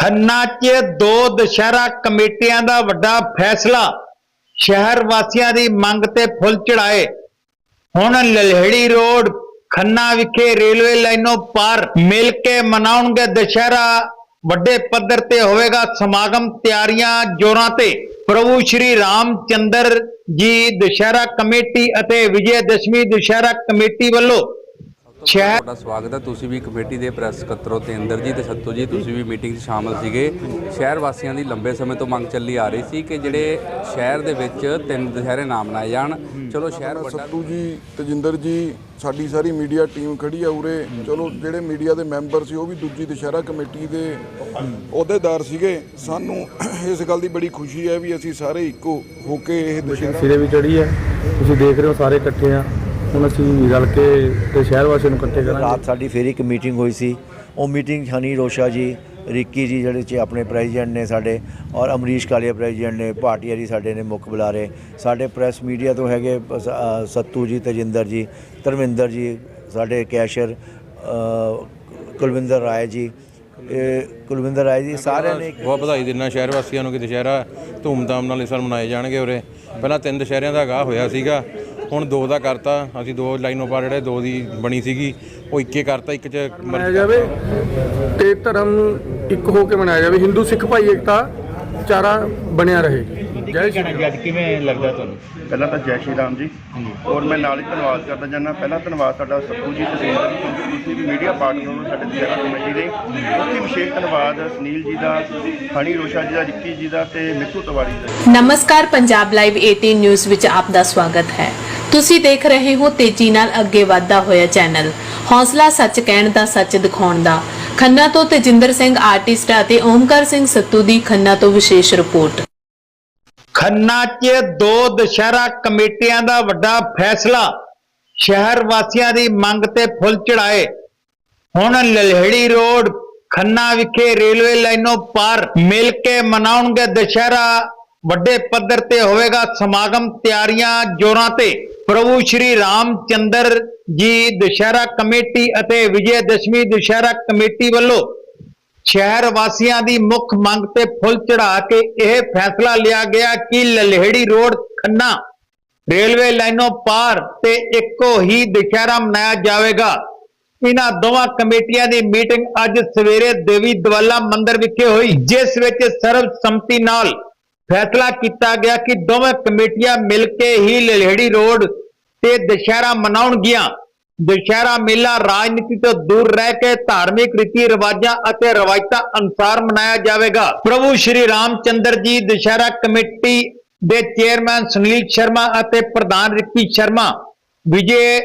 ਖੰਨਾ 'ਚ ਦੋ ਦੁਸ਼ਹਿਰਾ ਕਮੇਟੀਆਂ ਦਾ ਵੱਡਾ ਫੈਸਲਾ। ਸ਼ਹਿਰ ਵਾਸੀਆਂ ਦੀ ਮੰਗ ਤੇ ਫੁੱਲ ਚੜਾਏ ਹੁਣ ਲਲਹੜੀ ਰੋਡ, ਖੰਨਾ ਵਿਖੇ ਰੇਲਵੇ ਲਾਈਨੋਂ ਪਾਰ ਮਿਲ ਕੇ ਮਨਾਉਣਗੇ ਦੁਸ਼ਹਿਰਾ। ਵੱਡੇ ਪੱਧਰ ਤੇ ਹੋਵੇਗਾ ਸਮਾਗਮ ਤਿਆਰੀਆਂ ਜੋਰਾਂ ਤੇ। ਪ੍ਰਭੂ ਸ਼੍ਰੀ ਰਾਮ ਚੰਦਰ ਜੀ ਦੁਸ਼ਹਿਰਾ ਕਮੇਟੀ ਅਤੇ ਵਿਜੇ ਦਸ਼ਮੀ ਦੁਸ਼ਹਿਰਾ ਕਮੇਟੀ ਵੱਲੋਂ ਸ਼ਹਿਰ ਤੁਹਾਡਾ ਸਵਾਗਤ ਹੈ। ਤੁਸੀਂ ਵੀ ਕਮੇਟੀ ਦੇ ਪ੍ਰੈਸ ਸਕੱਤਰੋ ਤੇਂਦਰ ਜੀ ਤੇ ਸੱਤੂ ਜੀ ਤੁਸੀਂ ਵੀ ਮੀਟਿੰਗ 'ਚ ਸ਼ਾਮਲ ਸੀਗੇ। ਸ਼ਹਿਰ ਵਾਸੀਆਂ ਦੀ ਲੰਬੇ ਸਮੇਂ ਤੋਂ ਮੰਗ ਚੱਲੀ ਆ ਰਹੀ ਸੀ ਕਿ ਜਿਹੜੇ ਸ਼ਹਿਰ ਦੇ ਵਿੱਚ ਤਿੰਨ ਦੁਸ਼ਹਿਰੇ ਨਾ ਮਨਾਏ ਜਾਣ। ਚਲੋ ਸ਼ਹਿਰ ਵੱਡਾ ਸੱਤੂ ਜੀ ਤਜਿੰਦਰ ਜੀ ਸਾਡੀ ਸਾਰੀ ਮੀਡੀਆ ਟੀਮ ਖੜੀ ਆ ਉਰੇ। ਚਲੋ ਜਿਹੜੇ ਮੀਡੀਆ ਦੇ ਮੈਂਬਰ ਸੀ ਉਹ ਵੀ ਦੂਜੀ ਦੁਸ਼ਹਿਰਾ ਕਮੇਟੀ ਦੇ ਅਹੁਦੇਦਾਰ ਸੀਗੇ। ਸਾਨੂੰ ਇਸ ਗੱਲ ਦੀ ਬੜੀ ਖੁਸ਼ੀ ਹੈ ਵੀ ਅਸੀਂ ਸਾਰੇ ਇੱਕੋ ਹੋ ਕੇ ਇਹ ਦੁਸ਼ਹਿਰਾ ਸਿਰੇ ਵੀ ਚੜੀ ਹੈ। ਤੁਸੀਂ ਦੇਖ ਰਹੇ ਹੋ ਸਾਰੇ ਇਕੱਠੇ ਆ। ਹੁਣ ਅਸੀਂ ਰਲ ਕੇ ਤੇ ਸ਼ਹਿਰ ਵਾਸੀਆਂ ਨੂੰ ਇਕੱਠੇ ਕਰਾਂਗੇ। ਰਾਤ ਸਾਡੀ ਫੇਰ ਇੱਕ ਮੀਟਿੰਗ ਹੋਈ ਸੀ। ਉਹ ਮੀਟਿੰਗ ਹਨੀ ਰੋਸ਼ਾ ਜੀ ਰਿੱਕੀ ਜੀ ਜਿਹੜੇ ਚ ਆਪਣੇ ਪ੍ਰੈਜ਼ੀਡੈਂਟ ਨੇ ਸਾਡੇ ਔਰ ਅਮਰੀਸ਼ ਕਾਲੀਆ ਪ੍ਰੈਜ਼ੀਡੈਂਟ ਨੇ ਭਾਟੀਆ ਜੀ ਸਾਡੇ ਨੇ ਮੁੱਖ ਬੁਲਾਰੇ। ਸਾਡੇ ਪ੍ਰੈਸ ਮੀਡੀਆ ਤੋਂ ਹੈਗੇ ਸ- ਅ, ਸੱਤੂ ਜੀ ਤਜਿੰਦਰ ਜੀ ਧਰਮਿੰਦਰ ਜੀ ਸਾਡੇ ਕੈਸ਼ਰ ਅ, ਕੁਲਵਿੰਦਰ ਰਾਏ ਜੀ ਇਹ ਕੁਲਵਿੰਦਰ ਰਾਏ ਜੀ ਸਾਰਿਆਂ ਨੇ ਬਹੁਤ ਵਧਾਈ ਦਿੰਦਾ ਸ਼ਹਿਰ ਵਾਸੀਆਂ ਨੂੰ ਕਿ ਦੁਸ਼ਹਿਰਾ ਧੂਮਧਾਮ ਨਾਲ ਇਸ ਮਨਾਏ ਜਾਣਗੇ ਉਰੇ। ਪਹਿਲਾਂ ਤਿੰਨ ਦੁਸ਼ਹਿਰਿਆਂ ਦਾ ਆਗਾਹ ਹੋਇਆ ਸੀਗਾ। ਹੁਣ ਦੋ ਦਾ ਕਰਤਾ, ਅਸੀਂ ਦੋ ਲਾਈਨ ਪਾ ਜਿਹੜੇ, ਦੋ ਦੀ ਬਣੀ ਸੀਗੀ, ਉਹ ਇੱਕੇ ਕਰਤਾ, ਇੱਕ ਚ ਮਨਾਇਆ ਜਾਵੇ ਤੇ ਧਰਮ ਇੱਕ ਹੋ ਕੇ ਮਨਾਇਆ ਜਾਵੇ, ਹਿੰਦੂ, ਸਿੱਖ ਭਾਈ, ਏਕਤਾ, ਚਾਰਾ ਬਣਿਆ ਰਹੇ। ਜੈ ਸ਼੍ਰੀ ਰਾਮ। ਪਹਿਲਾਂ ਤਾਂ ਜੈ ਸ਼੍ਰੀ ਰਾਮ ਜੀ। ਔਰ ਮੈਂ ਨਾਲ ਹੀ ਧੰਨਵਾਦ ਕਰਦਾ ਜਾਂਦਾ। ਪਹਿਲਾਂ ਧੰਨਵਾਦ ਤੁਹਾਡਾ ਸੱਤੂ ਜੀ ਜੀ ਕਿਉਂਕਿ ਤੁਸੀਂ ਵੀ ਮੀਡੀਆ ਪਾਰਟਨਰ ਹੋ ਸਾਡੇ ਦੁਸ਼ਹਿਰਾ ਕਮੇਟੀ ਦੇ ਬਹੁਤ ਹੀ ਵਿਸ਼ੇਸ਼ ਧੰਨਵਾਦ ਸੁਨੀਲ ਜੀ ਦਾ ਹਣੀ ਰੋਸ਼ਾ ਜੀ ਦਾ ਰਿੱਕੀ ਜੀ ਦਾ ਤੇ ਮਿੱਠੂ ਤਿਵਾੜੀ ਦਾ ਨਮਸਕਾਰ ਪੰਜਾਬ ਲਾਈਵ 18 ਨਿਊਜ਼ ਵਿੱਚ ਆਪ ਦਾ ਸਵਾਗਤ ਹੈ। ਤੁਸੀਂ ਦੇਖ ਰਹੇ ਹੋ ਤੇਜ਼ੀ ਨਾਲ ਅੱਗੇ ਵਧਦਾ ਹੋਇਆ ਚੈਨਲ। ਹੌਸਲਾ ਸੱਚ ਕਹਿਣ ਦਾ ਸੱਚ ਦਿਖਾਉਣ ਦਾ। ਖੰਨਾ ਤੋਂ ਤੇਜਿੰਦਰ ਸਿੰਘ ਆਰਟਿਸਟ ਅਤੇ ਓਮਕਾਰ ਸਿੰਘ ਸੱਤੂ ਦੀ ਖੰਨਾ ਤੋਂ ਵਿਸ਼ੇਸ਼ ਰਿਪੋਰਟ। ਖੰਨਾ 'ਚ ਦੋ ਦੁਸ਼ਹਿਰਾ ਕਮੇਟੀਆਂ ਦਾ ਵੱਡਾ ਫੈਸਲਾ। ਸ਼ਹਿਰ ਵਾਸੀਆਂ ਦੀ ਮੰਗ ਤੇ ਫੁੱਲ ਚੜਾਏ ਹੁਣ ਲਲਹੜੀ ਰੋਡ, ਖੰਨਾ ਵਿਖੇ ਰੇਲਵੇ ਲਾਈਨੋਂ ਪਾਰ ਮਿਲ ਕੇ ਮਨਾਉਣਗੇ ਦੁਸ਼ਹਿਰਾ। ਵੱਡੇ ਪੱਧਰ ਤੇ ਹੋਵੇਗਾ ਸਮਾਗਮ ਤਿਆਰੀਆਂ ਜੋਰਾਂ ਤੇ। ਪ੍ਰਭੂ ਸ਼੍ਰੀ ਰਾਮ ਚੰਦਰ ਜੀ ਦੁਸ਼ਹਿਰਾ ਕਮੇਟੀ ਅਤੇ ਵਿਜੇ ਦਸ਼ਮੀ ਦੁਸ਼ਹਿਰਾ ਕਮੇਟੀ ਵੱਲੋਂ ਸ਼ਹਿਰ ਵਾਸੀਆਂ ਦੀ ਮੁੱਖ ਮੰਗ ਤੇ ਫੁੱਲ ਚੜਾ ਕੇ ਇਹ ਫੈਸਲਾ ਲਿਆ ਗਿਆ ਕਿ ਲਲਹੜੀ ਰੋਡ ਖੰਨਾ ਰੇਲਵੇ ਲਾਈਨੋਂ ਪਾਰ ਤੇ ਇੱਕੋ ਹੀ ਦੁਸ਼ਹਿਰਾ ਮਨਾਇਆ ਜਾਵੇਗਾ। ਇਹਨਾਂ ਦੋਵਾਂ ਕਮੇਟੀਆਂ ਦੀ ਮੀਟਿੰਗ ਅੱਜ ਸਵੇਰੇ ਦੇਵੀ ਦਵਾਲਾ ਮੰਦਿਰ ਵਿਖੇ ਹੋਈ, ਜਿਸ ਵਿੱਚ ਸਰਬਸੰਮਤੀ ਨਾਲ ਫੈਸਲਾ ਕੀਤਾ ਗਿਆ ਕਿ ਦੋਵੇਂ ਕਮੇਟੀਆਂ ਮਿਲ ਕੇ ਹੀ ਲਲਹੜੀ ਰੋਡ ਤੇ ਦੁਸ਼ਹਿਰਾ ਮਨਾਉਣਗੀਆਂ। ਦੁਸ਼ਹਿਰਾ ਮੇਲਾ ਰਾਜਨੀਤੀ ਤੋਂ ਦੂਰ ਰਹਿ ਕੇ ਧਾਰਮਿਕ ਰੀਤੀ ਰਿਵਾਜਾਂ ਅਤੇ ਰਵਾਇਤਾਂ ਅਨੁਸਾਰ ਮਨਾਇਆ ਜਾਵੇਗਾ। ਪ੍ਰਭੂ ਸ਼੍ਰੀ ਰਾਮ ਚੰਦਰ ਜੀ ਦੁਸ਼ਹਿਰਾ ਕਮੇਟੀ ਦੇ ਚੇਅਰਮੈਨ ਸੁਨੀਲ ਸ਼ਰਮਾ ਅਤੇ ਪ੍ਰਧਾਨ ਰਿੱਕੀ ਸ਼ਰਮਾ, ਵਿਜੇ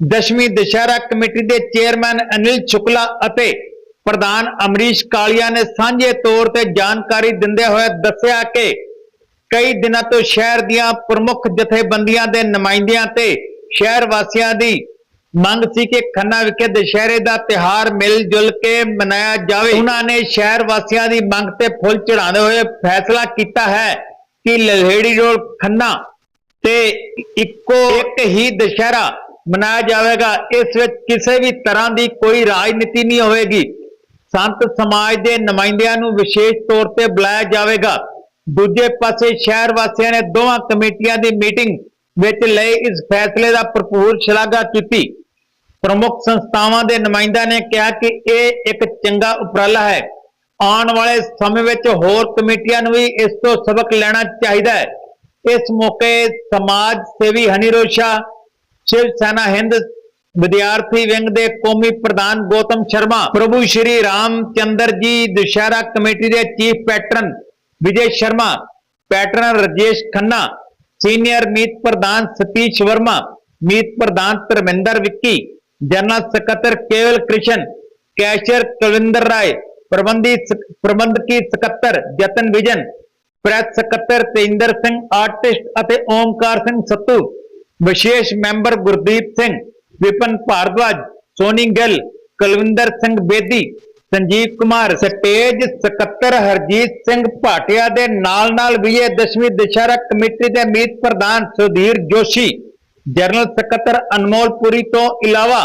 ਦਸ਼ਮੀ ਦੁਸ਼ਹਿਰਾ ਕਮੇਟੀ ਦੇ ਚੇਅਰਮੈਨ ਅਨਿਲ ਸ਼ੁਕਲਾ ਅਤੇ ਪ੍ਰਧਾਨ ਅਮਰੀਸ਼ ਕਾਲੀਆ ਨੇ ਸਾਂਝੇ ਤੌਰ ਤੇ ਜਾਣਕਾਰੀ ਦਿੰਦੇ ਹੋਏ ਦੱਸਿਆ ਕਿ ਕਈ ਦਿਨਾਂ ਤੋਂ ਸ਼ਹਿਰ ਦੀਆਂ ਪ੍ਰਮੁੱਖ ਜਥੇਬੰਦੀਆਂ ਦੇ ਨੁਮਾਇੰਦਿਆਂ ਤੇ ਸ਼ਹਿਰ ਵਾਸੀਆਂ ਦੀ ਮੰਗ ਸੀ ਕਿ ਖੰਨਾ ਵਿਖੇ ਦੁਸ਼ਹਿਰੇ ਦਾ ਤਿਹਾਰ ਮਿਲ ਜੁਲ ਕੇ ਮਨਾਇਆ ਜਾਵੇ। ਉਹਨਾਂ ਨੇ ਸ਼ਹਿਰ ਵਾਸੀਆਂ ਦੀ ਮੰਗ ਤੇ ਫੁੱਲ ਚੜਾਉਂਦੇ ਹੋਏ ਫੈਸਲਾ ਕੀਤਾ ਹੈ ਕਿ ਲਲਹੇੜੀ ਰੋਡ ਖੰਨਾ ਤੇ ਇੱਕੋ ਇੱਕ ਹੀ ਦੁਸ਼ਹਿਰਾ ਮਨਾਇਆ ਜਾਵੇਗਾ। ਇਸ ਵਿੱਚ ਕਿਸੇ ਵੀ ਤਰ੍ਹਾਂ ਦੀ ਕੋਈ ਰਾਜਨੀਤੀ ਨਹੀਂ ਹੋਵੇਗੀ। ਸੰਤ ਸਮਾਜ ਦੇ ਨੁਮਾਇੰਦਿਆਂ ਨੂੰ ਵਿਸ਼ੇਸ਼ ਤੌਰ ਤੇ ਬੁਲਾਇਆ ਜਾਵੇਗਾ। ਦੂਜੇ ਪਾਸੇ ਸ਼ਹਿਰ ਵਾਸੀਆਂ ਨੇ ਦੋਵਾਂ ਕਮੇਟੀਆਂ ਦੀ ਮੀਟਿੰਗ ਵਿੱਚ ਲਏ ਇਸ ਫੈਸਲੇ ਦਾ ਭਰਪੂਰ ਸ਼ਲਾਘਾ ਕੀਤੀ। ਪ੍ਰਮੁੱਖ ਸੰਸਥਾਵਾਂ ਦੇ ਨੁਮਾਇੰਦਿਆਂ ਨੇ ਕਿਹਾ ਕਿ ਇਹ ਇੱਕ ਚੰਗਾ ਉਪਰਾਲਾ ਹੈ। ਆਉਣ ਵਾਲੇ ਸਮੇਂ ਵਿੱਚ ਹੋਰ ਕਮੇਟੀਆਂ ਨੂੰ ਵੀ ਇਸ ਤੋਂ ਸਬਕ ਲੈਣਾ ਚਾਹੀਦਾ ਹੈ। ਇਸ ਮੌਕੇ ਸਮਾਜ ਸੇਵੀ ਹਨੀ ਰੋਸ਼ਾ, ਸ਼ਿਵ ਸੈਨਾ ਹਿੰਦ, ਵਿਦਿਆਰਥੀ ਵਿੰਗ ਦੇ ਕੌਮੀ ਪ੍ਰਧਾਨ ਗੌਤਮ ਸ਼ਰਮਾ, ਪ੍ਰਭੂ ਸ਼੍ਰੀ ਰਾਮ ਚੰਦਰ ਜੀ, ਦੁਸ਼ਹਿਰਾ ਕਮੇਟੀ ਦੇ chief patron Vijay Sharma, patron Rajesh Khanna, senior ਮੀਤ ਪ੍ਰਧਾਨ ਸਤੀਸ਼ ਵਰਮਾ, ਮੀਤ ਪ੍ਰਧਾਨ ਧਰਮਿੰਦਰ ਵਿੱਕੀ ਜਨਰਲ ਸਕੱਤਰ ਕੇਵਲ ਕ੍ਰਿਸ਼ਨ, ਕੈਸ਼ੀਅਰ ਕੁਲਵਿੰਦਰ ਰਾਏ, ਪ੍ਰਬੰਧੀ ਸਕ- ਪ੍ਰਬੰਧਕੀ ਸਕੱਤਰ ਜਤਨ ਪ੍ਰੈਸ ਸਕੱਤਰ ਤੇਂਦਰ ਸਿੰਘ, ਆਰਟਿਸਟ ਅਤੇ ਓਮਕਾਰ ਸਿੰਘ ਸੱਤੂ, ਵਿਸ਼ੇਸ਼ ਮੈਂਬਰ ਗੁਰਦੀਪ ਸਿੰਘ, ਵਿਪਨ ਭਾਰਦਵਾਜ, ਸੋਨੀ ਗਿੱਲ, ਕੁਲਵਿੰਦਰ ਸਿੰਘ ਬੇਦੀ, ਸੰਜੀਵ ਕੁਮਾਰ, ਸਟੇਜ ਸਕੱਤਰ ਹਰਜੀਤ ਸਿੰਘ ਭਾਟਿਆ ਦੇ ਨਾਲ ਨਾਲ ਵਿਜੇ ਦਸ਼ਮੀ ਦੁਸ਼ਹਿਰਾ ਕਮੇਟੀ ਦੇ ਮੀਤ ਪ੍ਰਧਾਨ ਸੁਧੀਰ ਜੋਸ਼ੀ। ਜਨਰਲ ਸਕੱਤਰ ਅਨਮੋਲ ਪੁਰੀ ਤੋਂ ਇਲਾਵਾ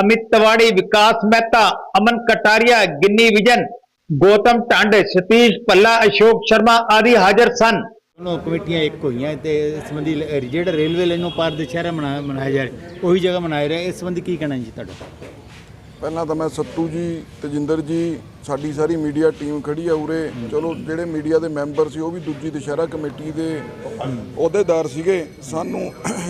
ਅਮਿਤ ਤਵਾੜੀ, ਵਿਕਾਸ ਮਹਿਤਾ, ਅਮਨ ਕਟਾਰੀਆ, ਗਿੰਨੀ ਵਿਜਨ, ਗੌਤਮ ਢੰਡ, ਸਤੀਸ਼ ਪੱਲਾ ਅਸ਼ੋਕ ਸ਼ਰਮਾ ਆਦਿ ਹਾਜ਼ਰ ਸਨ। ਦੋਨੋਂ ਕਮੇਟੀਆਂ ਇੱਕ ਹੋਈਆਂ ਤੇ ਇਸ ਸੰਬੰਧੀ ਜਿਹੜਾ ਰੇਲਵੇ ਲਾਈਨੋਂ ਪਾਰ ਦੁਸ਼ਹਿਰਾ ਮਨਾ ਮਨਾਇਆ ਜਾ ਰਿਹਾ, ਉਹੀ ਜਗ੍ਹਾ ਮਨਾਇਆ ਰਿਹਾ, ਇਸ ਸੰਬੰਧੀ ਕੀ ਕਹਿਣਾ ਜੀ ਤੁਹਾਡਾ? ਪਹਿਲਾਂ ਤਾਂ ਮੈਂ ਸੱਤੂ ਜੀ ਤਜਿੰਦਰ ਜੀ, ਸਾਡੀ ਸਾਰੀ ਮੀਡੀਆ ਟੀਮ ਖੜੀ ਆ ਉਰੇ। ਚਲੋ, ਜਿਹੜੇ ਮੀਡੀਆ ਦੇ ਮੈਂਬਰ ਸੀ, ਉਹ ਵੀ ਦੂਜੀ ਦੁਸ਼ਹਿਰਾ ਕਮੇਟੀ ਦੇ ਅਹੁਦੇਦਾਰ ਸੀਗੇ। ਸਾਨੂੰ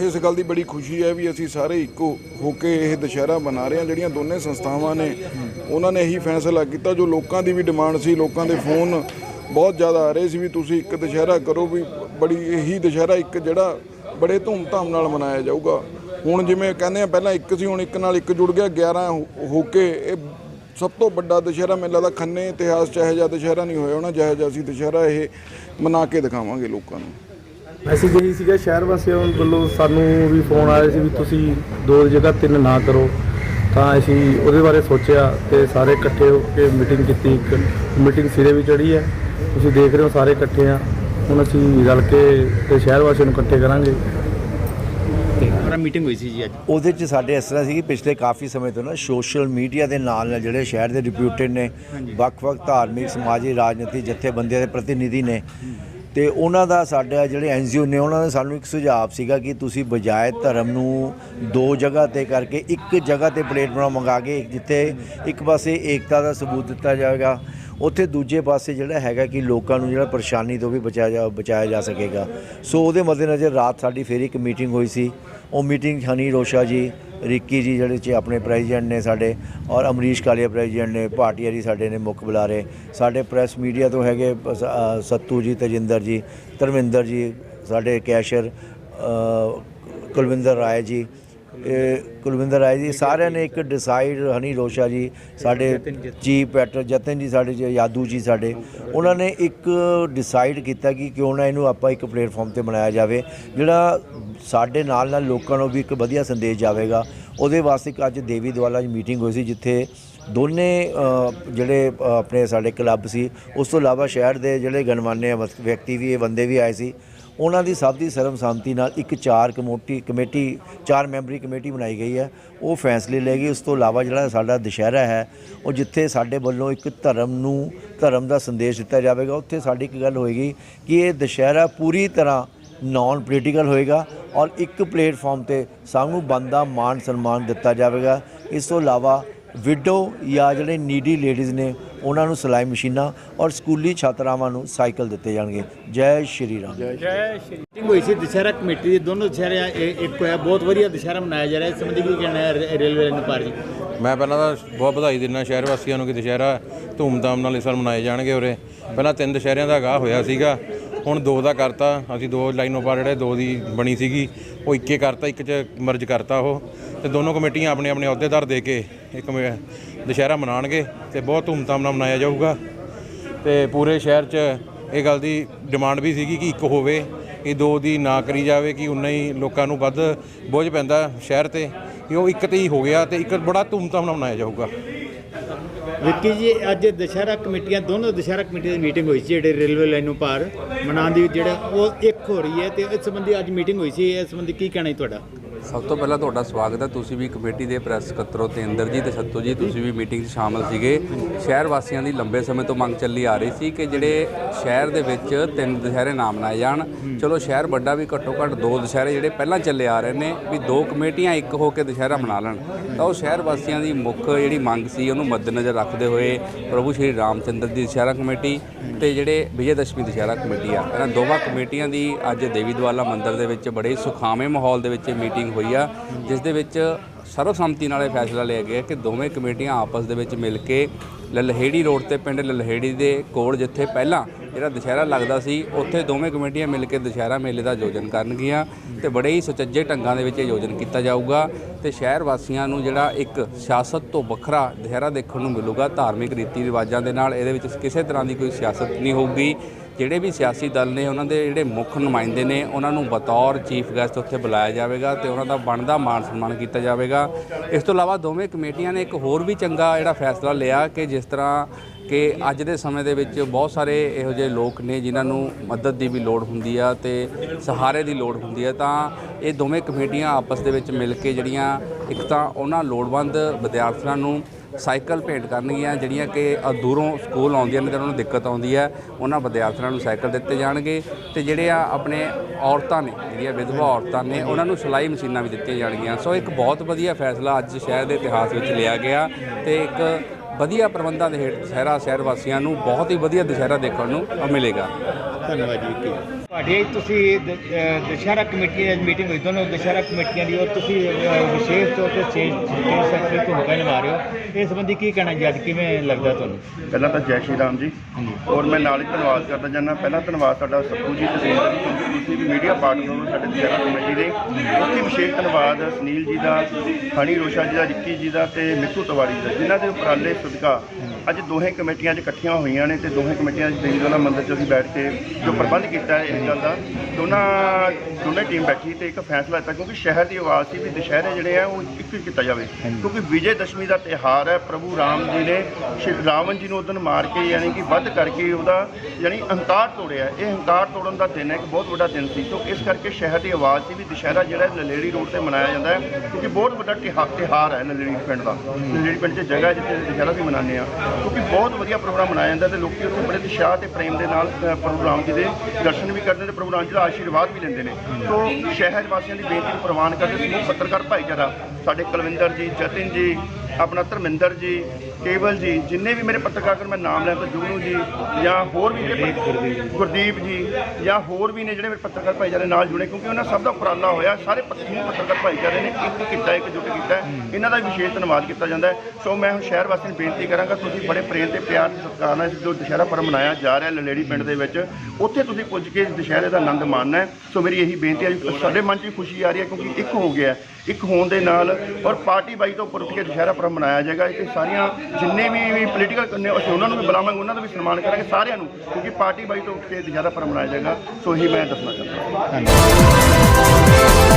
ਇਸ ਗੱਲ ਦੀ ਬੜੀ ਖੁਸ਼ੀ ਹੈ ਵੀ ਅਸੀਂ ਸਾਰੇ ਇੱਕੋ ਹੋ ਕੇ ਇਹ ਦੁਸ਼ਹਿਰਾ ਮਨਾ ਰਹੇ ਹਾਂ। ਜਿਹੜੀਆਂ ਦੋਨੇ ਸੰਸਥਾਵਾਂ ਨੇ, ਉਹਨਾਂ ਨੇ ਇਹੀ ਫੈਸਲਾ ਕੀਤਾ, ਜੋ ਲੋਕਾਂ ਦੀ ਵੀ ਡਿਮਾਂਡ ਸੀ, ਲੋਕਾਂ ਦੇ ਫੋਨ ਬਹੁਤ ਜ਼ਿਆਦਾ ਆ ਰਹੇ ਸੀ ਵੀ ਤੁਸੀਂ ਇੱਕ ਦੁਸ਼ਹਿਰਾ ਕਰੋ ਵੀ ਬੜੀ ਇਹੀ ਦੁਸ਼ਹਿਰਾ ਇੱਕ ਜਿਹੜਾ ਬੜੇ ਧੂਮਧਾਮ ਨਾਲ ਮਨਾਇਆ ਜਾਊਗਾ। ਹੁਣ ਜਿਵੇਂ ਕਹਿੰਦੇ ਆ, ਪਹਿਲਾਂ ਇੱਕ ਸੀ, ਹੁਣ ਇੱਕ ਨਾਲ ਇੱਕ ਜੁੜ ਗਿਆ 11 ਹੋ- ਕੇ ਇਹ ਸਭ ਤੋਂ ਵੱਡਾ ਦੁਸ਼ਹਿਰਾ ਮੇਲਾ ਦਾ ਖੰਨੇ ਇਤਿਹਾਸ ਚ ਇਹੋ ਜਿਹਾ ਦੁਸ਼ਹਿਰਾ ਨਹੀਂ ਹੋਇਆ ਹੋਣਾ ਜਿਹੋ ਜਿਹਾ ਅਸੀਂ ਦੁਸ਼ਹਿਰਾ ਇਹ ਮਨਾ ਕੇ ਦਿਖਾਵਾਂਗੇ ਲੋਕਾਂ ਨੂੰ। ਮੈਸੇਜ ਇਹੀ ਸੀਗਾ, ਸ਼ਹਿਰ ਵਾਸੀਆਂ ਵੱਲੋਂ ਸਾਨੂੰ ਵੀ ਫੋਨ ਆਇਆ ਸੀ ਵੀ ਤੁਸੀਂ ਦੋ ਜਗ੍ਹਾ ਤਿੰਨ ਨਾ ਕਰੋ। ਤਾਂ ਅਸੀਂ ਉਹਦੇ ਬਾਰੇ ਸੋਚਿਆ ਤੇ ਸਾਰੇ ਇਕੱਠੇ ਹੋ ਕੇ ਮੀਟਿੰਗ ਕੀਤੀ, ਇੱਕ ਮੀਟਿੰਗ ਸਿਰੇ ਵੀ ਚੜੀ ਹੈ। ਤੁਸੀਂ ਦੇਖ ਰਹੇ ਹੋ ਸਾਰੇ ਇਕੱਠੇ ਆ। ਹੁਣ ਅਸੀਂ ਰਲ ਕੇ ਤੇ ਸ਼ਹਿਰ ਵਾਸੀਆਂ ਨੂੰ ਇਕੱਠੇ ਕਰਾਂਗੇ। ਤੇ ਮੇਰਾ ਮੀਟਿੰਗ ਹੋਈ ਸੀ ਜੀ ਅੱਜ। ਉਹਦੇ 'ਚ ਸਾਡੇ ਇਸ ਤਰ੍ਹਾਂ ਸੀ ਕਿ ਪਿਛਲੇ ਕਾਫੀ ਸਮੇਂ ਤੋਂ ਨਾ ਸੋਸ਼ਲ ਮੀਡੀਆ ਦੇ ਨਾਲ ਨਾਲ ਜਿਹੜੇ ਸ਼ਹਿਰ ਦੇ ਰਿਪਿਊਟਡ ਨੇ ਵੱਖ-ਵੱਖ ਧਾਰਮਿਕ ਸਮਾਜੀ ਰਾਜਨੀਤਿਕ ਜਥੇਬੰਦੀਆਂ ਦੇ ਪ੍ਰਤੀਨਿਧੀ ਨੇ ਤੇ ਉਹਨਾਂ ਦਾ ਸਾਡਾ ਜਿਹੜੇ ਐਨਜੀਓ ਨੇ, ਉਹਨਾਂ ਨੇ ਸਾਨੂੰ ਇੱਕ ਸੁਝਾਅ ਸੀਗਾ ਕਿ ਤੁਸੀਂ ਬਜਾਏ ਧਰਮ ਨੂੰ ਦੋ ਜਗ੍ਹਾ ਤੇ ਕਰਕੇ ਇੱਕ ਜਗ੍ਹਾ ਤੇ ਪਲੇਟਫਾਰਮ ਮੰਗਾ ਕੇ ਜਿੱਥੇ ਇੱਕ ਪਾਸੇ ਏਕਤਾ ਦਾ ਸਬੂਤ ਦਿੱਤਾ ਜਾਵੇਗਾ ਉੱਥੇ ਦੂਜੇ ਪਾਸੇ ਜਿਹੜਾ ਹੈਗਾ ਕਿ ਲੋਕਾਂ ਨੂੰ ਜਿਹੜਾ ਪਰੇਸ਼ਾਨੀ ਤੋਂ ਵੀ ਬਚਾਇਆ ਜਾ ਬਚਾਇਆ ਜਾ ਸਕੇਗਾ। ਸੋ ਉਹਦੇ ਮੱਦੇਨਜ਼ਰ ਰਾਤ ਸਾਡੀ ਫੇਰ ਇੱਕ ਮੀਟਿੰਗ ਹੋਈ ਸੀ। ਉਹ ਮੀਟਿੰਗ ਹਨੀ ਰੋਸ਼ਾ ਜੀ ਰਿੱਕੀ ਜੀ ਜਿਹੜੇ ਚ ਆਪਣੇ ਪ੍ਰੈਜ਼ੀਡੈਂਟ ਨੇ ਸਾਡੇ ਔਰ ਅਮਰੀਸ਼ ਕਾਲੀਆ ਪ੍ਰੈਜ਼ੀਡੈਂਟ ਨੇ, ਭਾਟੀਆ ਜੀ ਸਾਡੇ ਨੇ ਮੁੱਖ ਬੁਲਾਰੇ। ਸਾਡੇ ਪ੍ਰੈਸ ਮੀਡੀਆ ਤੋਂ ਹੈਗੇ ਸੱਤੂ ਜੀ, ਤਜਿੰਦਰ ਜੀ, ਧਰਮਿੰਦਰ ਜੀ, ਸਾਡੇ ਕੈਸ਼ਰ ਕੁਲਵਿੰਦਰ ਰਾਏ ਜੀ ਇਹ ਕੁਲਵਿੰਦਰ ਰਾਏ ਜੀ ਸਾਰਿਆਂ ਨੇ ਇੱਕ ਡਿਸਾਈਡ ਹਨੀ ਰੋਸ਼ਾ ਜੀ ਸਾਡੇ ਚੀਫ ਐਟਰ ਜਤਨ ਜੀ ਸਾਡੇ ਜੀ, ਯਾਦੂ ਜੀ ਸਾਡੇ ਉਹਨਾਂ ਨੇ ਇੱਕ ਡਿਸਾਈਡ ਕੀਤਾ ਕਿ ਕਿਉਂ ਨਾ ਇਹਨੂੰ ਆਪਾਂ ਇੱਕ ਪਲੇਟਫਾਰਮ ਤੇ ਬਣਾਇਆ ਜਾਵੇ ਜਿਹੜਾ ਸਾਡੇ ਨਾਲ ਨਾਲ ਲੋਕਾਂ ਨੂੰ ਵੀ ਇੱਕ ਵਧੀਆ ਸੰਦੇਸ਼ ਜਾਵੇਗਾ। ਉਹਦੇ ਵਾਸਤੇ ਇੱਕ ਅੱਜ ਦੇਵੀ ਦਵਾਲਾ 'ਚ ਮੀਟਿੰਗ ਹੋਈ ਸੀ ਜਿੱਥੇ ਦੋਨੇ ਜਿਹੜੇ ਆਪਣੇ ਸਾਡੇ ਕਲੱਬ ਸੀ ਉਸ ਤੋਂ ਇਲਾਵਾ ਸ਼ਹਿਰ ਦੇ ਜਿਹੜੇ ਗਣਮਾਨੇ ਵਿਅਕਤੀ ਵੀ ਇਹ ਬੰਦੇ ਵੀ ਆਏ ਸੀ। ਉਹਨਾਂ ਦੀ ਸਭ ਦੀ ਸਰਬਸੰਮਤੀ ਨਾਲ ਇੱਕ ਚਾਰ ਕਮੇਟੀ ਕਮੇਟੀ, ਚਾਰ ਮੈਂਬਰੀ ਕਮੇਟੀ ਬਣਾਈ ਗਈ ਹੈ। ਉਹ ਫੈਸਲੇ ਲਏਗੀ ਉਸ ਤੋਂ ਇਲਾਵਾ ਜਿਹੜਾ ਸਾਡਾ ਦੁਸ਼ਹਿਰਾ ਹੈ, ਉਹ ਜਿੱਥੇ ਸਾਡੇ ਵੱਲੋਂ ਇੱਕ ਧਰਮ ਨੂੰ, ਧਰਮ ਦਾ ਸੰਦੇਸ਼ ਦਿੱਤਾ ਜਾਵੇਗਾ, ਉੱਥੇ ਸਾਡੀ ਇੱਕ ਗੱਲ ਹੋਏਗੀ ਕਿ ਇਹ ਦੁਸ਼ਹਿਰਾ ਪੂਰੀ ਤਰ੍ਹਾਂ ਨਾਨ ਪੋਲੀਟੀਕਲ ਹੋਏਗਾ ਔਰ ਇੱਕ ਪਲੇਟਫਾਰਮ ਤੇ ਸਾਨੂੰ ਬੰਦਾ ਮਾਨ ਸਨਮਾਨ ਦਿੱਤਾ ਜਾਵੇਗਾ। ਇਸ ਤੋਂ ਇਲਾਵਾ ਵਿਡੋ ਜਾਂ ਜਿਹੜੇ ਨੀਡੀ ਲੇਡੀਜ਼ ਨੇ ਉਹਨਾਂ ਨੂੰ ਸਿਲਾਈ ਮਸ਼ੀਨਾਂ ਔਰ ਸਕੂਲੀ ਛਾਤਰਾਵਾਂ ਨੂੰ ਸਾਈਕਲ ਦਿੱਤੇ ਜਾਣਗੇ। ਜੈ ਸ਼੍ਰੀ ਰਾਮ। ਮੀਟਿੰਗ ਹੋਈ ਸੀ ਦੁਸ਼ਹਿਰਾ ਕਮੇਟੀ ਦੀ। ਦੋਨੋਂ ਦੁਸ਼ਹਿਰੇ ਇਹ ਇੱਕ ਹੋਇਆ। ਬਹੁਤ ਵਧੀਆ ਦੁਸ਼ਹਿਰਾ ਮਨਾਇਆ ਜਾ ਰਿਹਾ। ਇਸ ਸੰਬੰਧੀ ਕੀ ਕਹਿਣਾ ਹੈ ਰੇਲਵੇ ਲਾਈਨੋਂ ਪਾਰ ਜੀ? ਮੈਂ ਪਹਿਲਾਂ ਤਾਂ ਬਹੁਤ ਵਧਾਈ ਦਿੰਦਾ ਸ਼ਹਿਰ ਵਾਸੀਆਂ ਨੂੰ ਕਿ ਦੁਸ਼ਹਿਰਾ ਧੂਮਧਾਮ ਨਾਲ ਇਸ ਵਾਰ ਮਨਾਏ ਜਾਣਗੇ ਉਰੇ। ਪਹਿਲਾਂ ਤਿੰਨ ਦੁਸ਼ਹਿਰਿਆਂ ਦਾ ਆਗਾਹ ਹੋਇਆ ਸੀਗਾ। ਹੁਣ ਦੋ ਦਾ ਕਰਤਾ। ਅਸੀਂ ਦੋ ਲਾਈਨੋਂ ਪਾਰ ਜਿਹੜੇ ਦੋ ਦੀ ਬਣੀ ਸੀਗੀ ਉਹ ਇੱਕੇ ਕਰਤਾ ਇੱਕ ਚ ਮਰਜ ਕਰਤਾ ਉਹ। ਤੇ ਦੋਨੋਂ ਕਮੇਟੀਆਂ ਆਪਣੇ ਆਪਣੇ ਅਹੁਦੇਦਾਰ ਦੇ ਕੇ ਇੱਕ ਮ- ਦੁਸ਼ਹਿਰਾ ਮਨਾਣਗੇ ਤੇ ਬਹੁਤ ਧੂਮਧਾਮ ਨਾਲ ਮਨਾਇਆ ਜਾਊਗਾ। ਤੇ ਪੂਰੇ ਸ਼ਹਿਰ 'ਚ ਇਹ ਗੱਲ ਦੀ ਡਿਮਾਂਡ ਵੀ ਸੀਗੀ ਕਿ ਇੱਕ ਹੋਵੇ ਇਹ ਦੋ ਦੀ ਨਾ ਕਰੀ ਜਾਵੇ, ਕਿ ਉਨਾ ਹੀ ਲੋਕਾਂ ਨੂੰ ਵੱਧ ਬੋਝ ਪੈਂਦਾ ਸ਼ਹਿਰ ਤੇ, ਕਿ ਉਹ ਇੱਕ ਤੇ ਹੀ ਹੋ ਗਿਆ ਤੇ ਇੱਕ ਬੜਾ ਧੂਮਧਾਮ ਨਾਲ ਮਨਾਇਆ ਜਾਊਗਾ। ਵਿੱਕੀ ਜੀ, ਅੱਜ ਦੁਸ਼ਹਿਰਾ ਕਮੇਟੀਆਂ, ਦੋਨੋਂ ਦੁਸ਼ਹਿਰਾ ਕਮੇਟੀ ਦੀ ਮੀਟਿੰਗ ਹੋਈ ਸੀ, ਜਿਹੜੇ ਰੇਲਵੇ ਲਾਈਨ ਨੂੰ ਪਾਰ ਮਨਾਉਣ ਦੀ, ਜਿਹੜਾ ਉਹ ਇੱਕ ਹੋ ਰਹੀ ਹੈ ਤੇ ਇਸ ਸੰਬੰਧੀ ਅੱਜ ਮੀਟਿੰਗ ਹੋਈ ਸੀ, ਇਸ ਸੰਬੰਧੀ ਕੀ ਕਹਿਣਾ ਜੀ ਤੁਹਾਡਾ? ਸਭ ਤੋਂ ਪਹਿਲਾਂ ਤੁਹਾਡਾ ਸਵਾਗਤ ਹੈ। ਤੁਸੀਂ ਵੀ ਕਮੇਟੀ ਦੇ ਪ੍ਰੈਸ ਸਕੱਤਰੋ ਤੇ ਇੰਦਰ ਜੀ ਤੇ ਸੱਤੂ ਜੀ, ਤੁਸੀਂ ਵੀ ਮੀਟਿੰਗ 'ਚ ਸ਼ਾਮਲ ਸੀਗੇ। ਸ਼ਹਿਰ ਵਾਸੀਆਂ ਦੀ ਲੰਬੇ ਸਮੇਂ ਤੋਂ ਮੰਗ ਚੱਲੀ ਆ ਰਹੀ ਸੀ ਕਿ ਜਿਹੜੇ ਸ਼ਹਿਰ ਦੇ ਵਿੱਚ ਤਿੰਨ ਦੁਸ਼ਹਿਰੇ ਨਾ ਮਨਾਏ ਜਾਣ। ਚਲੋ, ਸ਼ਹਿਰ ਵੱਡਾ ਵੀ ਘੱਟੋ ਘੱਟ ਦੋ ਦੁਸ਼ਹਿਰੇ ਜਿਹੜੇ ਪਹਿਲਾਂ ਚੱਲੇ ਆ ਰਹੇ ਨੇ ਵੀ ਦੋ ਕਮੇਟੀਆਂ ਇੱਕ ਹੋ ਕੇ ਦੁਸ਼ਹਿਰਾ ਮਨਾ ਲੈਣ। ਤਾਂ ਉਹ ਸ਼ਹਿਰ ਵਾਸੀਆਂ ਦੀ ਮੁੱਖ ਜਿਹੜੀ ਮੰਗ ਸੀ ਉਹਨੂੰ ਮੱਦੇਨਜ਼ਰ ਰੱਖਦੇ ਹੋਏ ਪ੍ਰਭੂ ਸ਼੍ਰੀ ਰਾਮਚੰਦਰ ਦੀ ਦੁਸ਼ਹਿਰਾ ਕਮੇਟੀ ਤੇ ਜਿਹੜੇ ਵਿਜੇ ਦਸ਼ਮੀ ਦੁਸ਼ਹਿਰਾ ਕਮੇਟੀ ਆ। ਇਹਨਾਂ ਦੋਵਾਂ ਕਮੇਟੀਆਂ ਦੀ ਅੱਜ ਦੇਵੀ ਦਵਾਲਾ ਮੰਦਿਰ ਦੇ ਵਿੱਚ ਬੜੇ ਸੁਖਾਵੇਂ ਮਾਹੌਲ ਦੇ ਵਿੱਚ ਇਹ ਮੀਟਿੰਗ ਹੋਈ ਆ, ਜਿਸ ਦੇ ਵਿੱਚ ਸਰਵਸੰਮਤੀ ਨਾਲ ਇਹ ਫੈਸਲਾ ਲਿਆ ਗਿਆ ਕਿ ਦੋਵੇਂ ਕਮੇਟੀਆਂ ਆਪਸ ਦੇ ਵਿੱਚ ਮਿਲ ਕੇ ਲਲਹੇੜੀ ਰੋਡ ਤੇ ਪਿੰਡ ਲਲਹੇੜੀ ਦੇ ਕੋਲ ਜਿੱਥੇ ਪਹਿਲਾਂ ਜਿਹੜਾ ਦੁਸ਼ਹਿਰਾ ਲੱਗਦਾ ਸੀ, ਉੱਥੇ ਦੋਵੇਂ ਕਮੇਟੀਆਂ ਮਿਲ ਕੇ ਦੁਸ਼ਹਿਰਾ ਮੇਲੇ ਦਾ ਆਯੋਜਨ ਕਰਨਗੀਆਂ ਤੇ ਬੜੇ ਹੀ ਸੁਚੱਜੇ ਢੰਗਾਂ ਦੇ ਵਿੱਚ ਆਯੋਜਨ ਕੀਤਾ ਜਾਊਗਾ ਤੇ ਸ਼ਹਿਰ ਵਾਸੀਆਂ ਨੂੰ ਜਿਹੜਾ ਇੱਕ ਸਿਆਸਤ ਤੋਂ ਵੱਖਰਾ ਦੁਸ਼ਹਿਰਾ ਦੇਖਣ ਨੂੰ ਮਿਲੂਗਾ ਧਾਰਮਿਕ ਰੀਤੀ ਰਿਵਾਜਾਂ ਦੇ ਨਾਲ, ਇਹਦੇ ਵਿੱਚ ਕਿਸੇ ਤਰ੍ਹਾਂ ਦੀ ਕੋਈ ਸਿਆਸਤ ਨਹੀਂ ਹੋਊਗੀ। ਜਿਹੜੇ ਵੀ ਸਿਆਸੀ ਦਲ ਨੇ, ਉਹਨਾਂ ਦੇ ਜਿਹੜੇ ਮੁੱਖ ਨੁਮਾਇੰਦੇ ਨੇ, ਉਹਨਾਂ ਨੂੰ ਬਤੌਰ ਚੀਫ ਗੈਸਟ ਉੱਥੇ ਬੁਲਾਇਆ ਜਾਵੇਗਾ ਤੇ ਉਹਨਾਂ ਦਾ ਬਣਦਾ ਮਾਣ ਸਨਮਾਨ ਕੀਤਾ ਜਾਵੇਗਾ। ਇਸ ਤੋਂ ਇਲਾਵਾ ਦੋਵੇਂ ਕਮੇਟੀਆਂ ਨੇ ਇੱਕ ਹੋਰ ਵੀ ਚੰਗਾ ਜਿਹੜਾ ਫੈਸਲਾ ਲਿਆ ਕਿ ਜਿਸ ਤਰ੍ਹਾਂ ਕਿ ਅੱਜ ਦੇ ਸਮੇਂ ਦੇ ਵਿੱਚ ਬਹੁਤ ਸਾਰੇ ਇਹੋ ਜਿਹੇ ਲੋਕ ਨੇ ਜਿਨ੍ਹਾਂ ਨੂੰ ਮਦਦ ਦੀ ਵੀ ਲੋੜ ਹੁੰਦੀ ਆ ਤੇ ਸਹਾਰੇ ਦੀ ਲੋੜ ਹੁੰਦੀ ਆ, ਤਾਂ ਇਹ ਦੋਵੇਂ ਕਮੇਟੀਆਂ ਆਪਸ ਦੇ ਵਿੱਚ ਮਿਲ ਕੇ ਜਿਹੜੀਆਂ ਇੱਕ ਤਾਂ ਉਹਨਾਂ ਲੋੜਵੰਦ ਵਿਦਿਆਰਥੀਆਂ ਨੂੰ ਸਾਈਕਲ ਭੇਂਟ ਕਰਨਗੀਆਂ, ਜਿਹੜੀਆਂ ਕਿ ਦੂਰੋਂ ਸਕੂਲ ਆਉਂਦੀਆਂ ਨੇ ਤੇ ਉਹਨਾਂ ਨੂੰ ਦਿੱਕਤ ਆਉਂਦੀ ਹੈ, ਉਹਨਾਂ ਵਿਦਿਆਰਥੀਆਂ ਨੂੰ ਸਾਈਕਲ ਦਿੱਤੇ ਜਾਣਗੇ ਤੇ ਜਿਹੜੇ ਆ ਆਪਣੇ ਔਰਤਾਂ ਨੇ, ਜਿਹੜੀਆਂ ਵਿਧਵਾ ਔਰਤਾਂ ਨੇ, ਉਹਨਾਂ ਨੂੰ ਸਿਲਾਈ ਮਸ਼ੀਨਾਂ ਵੀ ਦਿੱਤੀਆਂ ਜਾਣਗੀਆਂ। ਸੋ ਇੱਕ ਬਹੁਤ ਵਧੀਆ ਫੈਸਲਾ ਅੱਜ ਸ਼ਹਿਰ ਦੇ ਇਤਿਹਾਸ ਵਿੱਚ ਲਿਆ ਗਿਆ ਤੇ ਇੱਕ ਵਧੀਆ ਪ੍ਰਬੰਧਾਂ ਦੇ ਹੇਠ ਦੁਸਹਿਰਾ ਸ਼ਹਿਰ ਵਾਸੀਆਂ ਨੂੰ ਬਹੁਤ ਹੀ ਵਧੀਆ ਦੁਸਹਿਰਾ ਦੇਖਣ ਨੂੰ ਮਿਲੇਗਾ। ਧੰਨਵਾਦ ਜੀ ਤੁਹਾਡੇ ਤੁਸੀਂ ਦ- ਦੁਸਹਿਰਾ ਕਮੇਟੀ ਦੀ ਮੀਟਿੰਗ ਹੋਈ ਦੋਨੋਂ ਦੁਸਹਿਰਾ ਕਮੇਟੀਆਂ ਦੀ ਔਰ ਤੁਸੀਂ ਵਿਸ਼ੇਸ਼ ਤੌਰ ਤੇ ਸਟੇਜ ਸੈਕਟਰੀ ਭੂਮਿਕਾ ਨਿਭਾ ਰਹੇ ਹੋ। ਇਸ ਸੰਬੰਧੀ ਕੀ ਕਹਿਣਾ ਜੀ ਅੱਜ ਕਿਵੇਂ ਲੱਗਦਾ ਤੁਹਾਨੂੰ? ਪਹਿਲਾਂ ਤਾਂ ਜੈ ਸ਼੍ਰੀ ਰਾਮ ਜੀ। ਔਰ ਮੈਂ ਨਾਲ ਹੀ ਧੰਨਵਾਦ ਕਰਦਾ ਜਾਂਦਾ ਪਹਿਲਾਂ ਧੰਨਵਾਦ ਤੁਹਾਡਾ ਸੱਤੂ ਜੀ ਤੁਸੀਂ ਵੀ ਮੀਡੀਆ ਪਾਰਟਨਰ ਹੋ ਸਾਡੇ ਦੁਸਹਿਰਾ ਕਮੇਟੀ ਦੇ। ਉੱਥੇ ਵਿਸ਼ੇਸ਼ ਧੰਨਵਾਦ ਸੁਨੀਲ ਜੀ ਦਾ ਹਣੀ ਰੋਸ਼ਾ ਜੀ ਦਾ ਰਿੱਕੀ ਜੀ ਦਾ ਤੇ ਮਿੱਠੂ ਤਿਵਾੜੀ ਦਾ ਜਿਨ੍ਹਾਂ ਦੇ ਉਪਰਾਲੇ ਸਦਕਾ ਅੱਜ ਦੋਹੇ ਕਮੇਟੀਆਂ 'ਚ ਇਕੱਠੀਆਂ ਹੋਈਆਂ ਨੇ ਤੇ ਦੋਹੇ ਕਮੇਟੀਆਂ 'ਚ ਦੇਵੀ ਵਾਲਾ ਮੰਦਿਰ 'ਚ ਅਸੀਂ ਬੈਠ ਕੇ ਜੋ ਪ੍ਰਬੰਧ ਕੀਤਾ ਹੈ ਇਸ ਗੱਲ ਦਾ ਦੋਨਾਂ ਦੋਨੇ ਟੀਮ ਬੈਠੀ ਤੇ ਇੱਕ ਫੈਸਲਾ ਲਿੱਤਾ ਕਿਉਂਕਿ ਸ਼ਹਿਰ ਦੀ ਆਵਾਜ਼ ਸੀ ਵੀ ਦੁਸ਼ਹਿਰੇ ਜਿਹੜੇ ਆ ਉਹ ਇੱਕ ਹੀ ਕੀਤਾ ਜਾਵੇ। ਕਿਉਂਕਿ ਵਿਜੇ ਦਸ਼ਮੀ ਦਾ ਤਿਹਾਰ ਹੈ ਪ੍ਰਭੂ ਰਾਮ ਜੀ ਨੇ ਸ਼੍ਰੀ ਰਾਵਣ ਜੀ ਨੂੰ ਉਦੋਂ ਮਾਰ ਕੇ ਯਾਨੀ ਕਿ ਵੱਧ ਕਰਕੇ ਉਹਦਾ ਯਾਨੀ ਹੰਕਾਰ ਤੋੜਿਆ। ਇਹ ਹੰਕਾਰ ਤੋੜਨ ਦਾ ਦਿਨ ਹੈ ਇੱਕ ਬਹੁਤ ਵੱਡਾ ਦਿਨ ਸੀ। ਤੋਂ ਇਸ ਕਰਕੇ ਸ਼ਹਿਰ ਦੀ ਆਵਾਜ਼ ਸੀ ਵੀ ਦੁਸ਼ਹਿਰਾ ਜਿਹੜਾ ਹੈ ਲਲੇੜੀ ਰੋਡ ਤੇ ਮਨਾਇਆ ਜਾਂਦਾ ਹੈ ਕਿਉਂਕਿ ਬਹੁਤ ਵੱਡਾ ਤਿਹਾ- ਤਿਹਾਰ ਹੈ ਲਲੇੜੀ ਪਿੰਡ ਦਾ। ਲਲੇੜੀ ਪਿੰਡ 'ਚ ਜਗ੍ਹਾ ਜਿੱਥੇ ਦੁਸ਼ਹਿਰਾ ਵੀ ਮਨਾਉਂਦੇ ਆ ਕਿਉਂਕਿ ਬਹੁਤ ਵਧੀਆ ਪ੍ਰੋਗਰਾਮ ਮਨਾਇਆ ਜਾਂਦਾ ਤੇ ਲੋਕੀ ਉੱਥੇ ਬੜੇ ਉਤਸ਼ਾਹ ਤੇ ਪ੍ਰੇਮ ਦੇ ਨਾਲ ਪ੍ਰਭੂ ਰਾਮ ਜੀ ਦੇ ਦਰਸ਼ਨ ਵੀ ਕਰਦੇ ਤੇ ਪ੍ਰਭੂ ਰਾਮ ਜੀ ਦਾ ਆਸ਼ੀਰਵਾਦ ਵੀ ਲੈਂਦੇ ਨੇ। ਸੋ ਸ਼ਹਿਰ ਵਾਸੀਆਂ ਦੀ ਬੇਨਤੀ ਨੂੰ ਪ੍ਰਵਾਨ ਕਰਦੇ, ਸਮੂਹ ਪੱਤਰਕਾਰ ਭਾਈਚਾਰਾ, ਸਾਡੇ ਕੁਲਵਿੰਦਰ ਜੀ, ਜਤਿਨ ਜੀ ਆਪਣਾ ਧਰਮਿੰਦਰ ਜੀ ਕੇਵਲ ਜੀ ਜਿੰਨੇ ਵੀ ਮੇਰੇ ਪੱਤਰਕਾਰ ਮੈਂ ਨਾਮ ਲੈਂ ਤਾਂ ਜੁਗਨੂ ਜੀ ਜਾਂ ਹੋਰ ਵੀ ਜਿਹੜੇ ਗੁਰਦੀਪ ਜੀ ਜਾਂ ਹੋਰ ਵੀ ਨੇ ਜਿਹੜੇ ਮੇਰੇ ਪੱਤਰਕਾਰ ਭਾਈਚਾਰੇ ਨਾਲ ਜੁੜੇ ਕਿਉਂਕਿ ਉਹਨਾਂ ਸਭ ਦਾ ਉਪਰਾਲਾ ਹੋਇਆ ਸਾਰੇ ਪ- ਸਮੂਹ ਪੱਤਰਕਾਰ ਭਾਈਚਾਰੇ ਨੇ ਇੱਕ ਕੀਤਾ ਇੱਕ ਜੁਟ ਕੀਤਾ। ਇਹਨਾਂ ਦਾ ਵਿਸ਼ੇਸ਼ ਧੰਨਵਾਦ ਕੀਤਾ ਜਾਂਦਾ ਸੋ ਮੈਂ ਹੁਣ ਸ਼ਹਿਰ ਵਾਸੀਆਂ ਨੂੰ ਬੇਨਤੀ ਕਰਾਂਗਾ ਤੁਸੀਂ ਬੜੇ ਪ੍ਰੇਮ ਤੇ ਪਿਆਰ ਤੇ ਸਤਿਕਾਰ ਨਾਲ ਜੋ ਦੁਸ਼ਹਿਰਾ ਪਰਵ ਮਨਾਇਆ ਜਾ ਰਿਹਾ ਲਲੇੜੀ ਪਿੰਡ ਦੇ ਵਿੱਚ ਉੱਥੇ ਤੁਸੀਂ ਪੁੱਜ ਕੇ ਦੁਸ਼ਹਿਰੇ ਦਾ ਆਨੰਦ ਮਾਣਨਾ ਸੋ ਮੇਰੀ ਇਹੀ ਬੇਨਤੀ ਹੈ ਸਾਡੇ ਮਨ 'ਚ ਵੀ ਖੁਸ਼ੀ ਆ ਰਹੀ ਹੈ ਕਿਉਂਕਿ ਇੱਕ ਹੋ ਗਿਆ। ਇੱਕ ਹੋਣ ਦੇ ਨਾਲ ਔਰ ਪਾਰਟੀ ਬਾਈ ਤੋਂ ਉੱਪਰ ਉੱਠ ਕੇ ਦੁਸ਼ਹਿਰਾ ਪਰਵ ਮਨਾਇਆ ਜਾਏਗਾ ਇਹ ਸਾਰੀਆਂ ਜਿੰਨੇ ਵੀ ਪੋਲੀਟੀਕਲ ਕਰਨੇ ਅਸੀਂ ਉਹਨਾਂ ਨੂੰ ਵੀ ਬੁਲਾਵਾਂਗੇ, ਉਹਨਾਂ ਦਾ ਵੀ ਸਨਮਾਨ ਕਰਾਂਗੇ, ਸਾਰਿਆਂ ਨੂੰ, ਕਿਉਂਕਿ ਪਾਰਟੀ ਬਾਈ ਤੋਂ ਉੱਠ ਕੇ ਦੁਸ਼ਹਿਰਾ ਪਰਵ ਮਨਾਇਆ ਜਾਏਗਾ, ਸੋ ਇਹੀ ਮੈਂ ਦੱਸਣਾ ਚਾਹੁੰਦਾ ਹਾਂ।